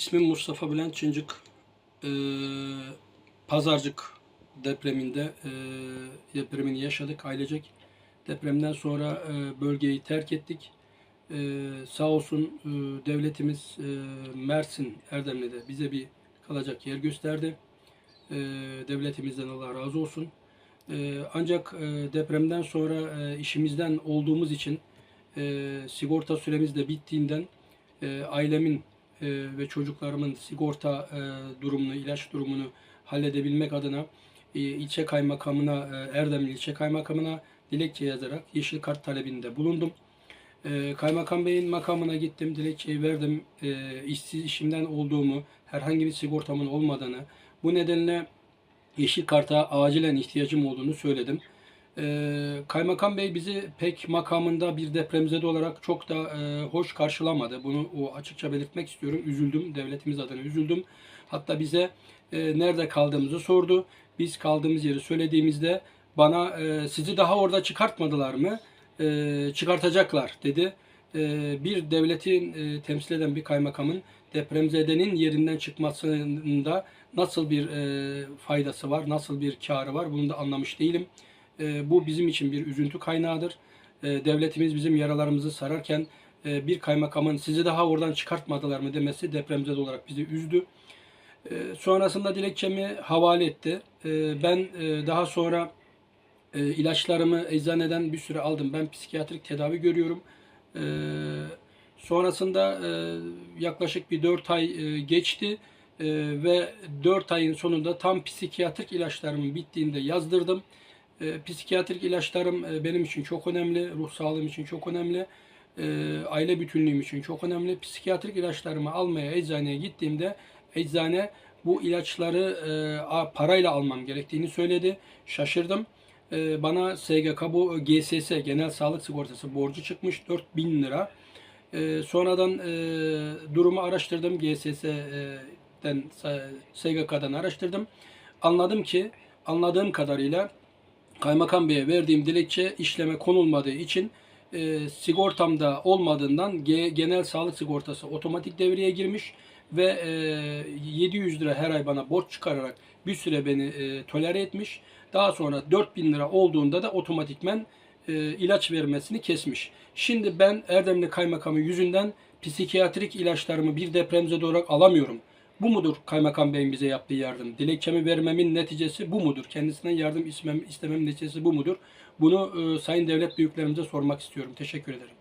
İsmim Mustafa Bülent Çıncık. Ee, Pazarcık depreminde e, depremini yaşadık ailecek. Depremden sonra e, bölgeyi terk ettik. Ee, sağ olsun e, devletimiz e, Mersin Erdemli'de bize bir kalacak yer gösterdi. Ee, devletimizden Allah razı olsun. Ee, ancak e, depremden sonra e, işimizden olduğumuz için e, sigorta süremiz de bittiğinden e, ailemin e, ve çocuklarımın sigorta e, durumunu, ilaç durumunu halledebilmek adına e, ilçe kaymakamına, Erdemli ilçe kaymakamına dilekçe yazarak yeşil kart talebinde bulundum. Kaymakam Bey'in makamına gittim, dilekçeyi verdim. E, işsiz işimden olduğumu, herhangi bir sigortamın olmadığını, bu nedenle yeşil karta acilen ihtiyacım olduğunu söyledim. Ee, Kaymakam Bey bizi pek makamında bir depremzede olarak çok da e, hoş karşılamadı. Bunu o açıkça belirtmek istiyorum. Üzüldüm, devletimiz adına üzüldüm. Hatta bize e, nerede kaldığımızı sordu. Biz kaldığımız yeri söylediğimizde bana e, sizi daha orada çıkartmadılar mı? Çıkartacaklar dedi. Bir devletin temsil eden bir kaymakamın depremzedenin yerinden çıkmasında nasıl bir faydası var, nasıl bir karı var bunu da anlamış değilim. E, bu bizim için bir üzüntü kaynağıdır. E, devletimiz bizim yaralarımızı sararken e, bir kaymakamın sizi daha oradan çıkartmadılar mı demesi depremzede olarak bizi üzdü. E, sonrasında dilekçemi havale etti. E, ben e, daha sonra e, ilaçlarımı eczaneden bir süre aldım. Ben psikiyatrik tedavi görüyorum. E, sonrasında e, yaklaşık bir 4 ay e, geçti. E, ve 4 ayın sonunda tam psikiyatrik ilaçlarımın bittiğinde yazdırdım. E, psikiyatrik ilaçlarım e, benim için çok önemli, ruh sağlığım için çok önemli, e, aile bütünlüğüm için çok önemli. Psikiyatrik ilaçlarımı almaya eczaneye gittiğimde eczane bu ilaçları e, parayla almam gerektiğini söyledi. Şaşırdım. E, bana SGK bu GSS Genel Sağlık Sigortası borcu çıkmış 4000 lira. E, sonradan e, durumu araştırdım GSS'den SGK'dan araştırdım. Anladım ki anladığım kadarıyla Kaymakam Bey'e verdiğim dilekçe işleme konulmadığı için e, sigortamda olmadığından G- genel sağlık sigortası otomatik devreye girmiş ve e, 700 lira her ay bana borç çıkararak bir süre beni e, tolere etmiş. Daha sonra 4000 lira olduğunda da otomatikmen e, ilaç vermesini kesmiş. Şimdi ben Erdemli Kaymakamı yüzünden psikiyatrik ilaçlarımı bir depremzede olarak alamıyorum. Bu mudur Kaymakam Bey'in bize yaptığı yardım? Dilekçemi vermemin neticesi bu mudur? Kendisinden yardım istemem, istemem neticesi bu mudur? Bunu e, Sayın Devlet Büyüklerimize sormak istiyorum. Teşekkür ederim.